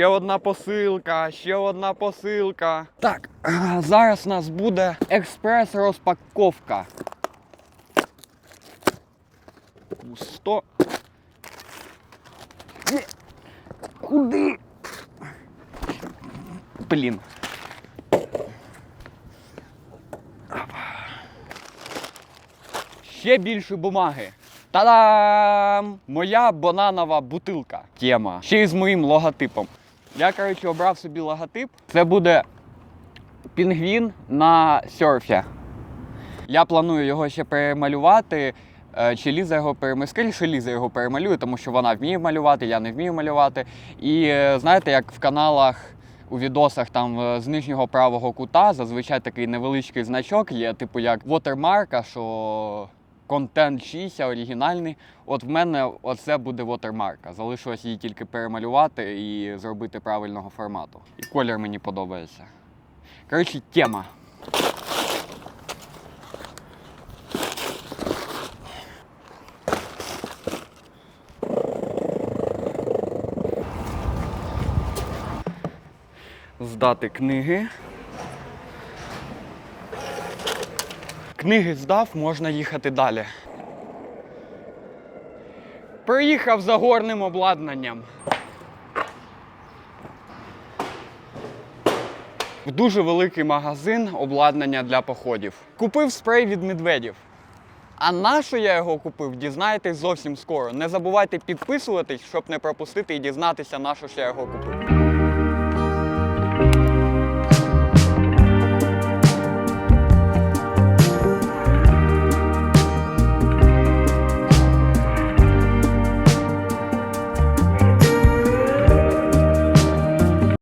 Ще одна посилка, ще одна посилка. Так, зараз у нас буде експрес-розпаковка. Пусто. Куди? Блін. Ще більше бумаги. Та-дам! Моя бананова бутилка. Тема. Ще й з моїм логотипом. Я, коротше, обрав собі логотип. Це буде пінгвін на серфі. Я планую його ще перемалювати. Е, Чи Ліза його перемалює? Скоріше Ліза його перемалює, тому що вона вміє малювати, я не вмію малювати. І е, знаєте, як в каналах у відосах там е, з нижнього правого кута зазвичай такий невеличкий значок є, типу як вотермарка, що контент 6 оригінальний. От в мене оце буде вотермарка. Залишилось її тільки перемалювати і зробити правильного формату. І колір мені подобається. Коротше, тема. Здати книги. Книги здав, можна їхати далі. Приїхав за горним обладнанням. В дуже великий магазин обладнання для походів. Купив спрей від медведів. А на що я його купив, дізнаєтесь зовсім скоро. Не забувайте підписуватись, щоб не пропустити і дізнатися, на що я його купив.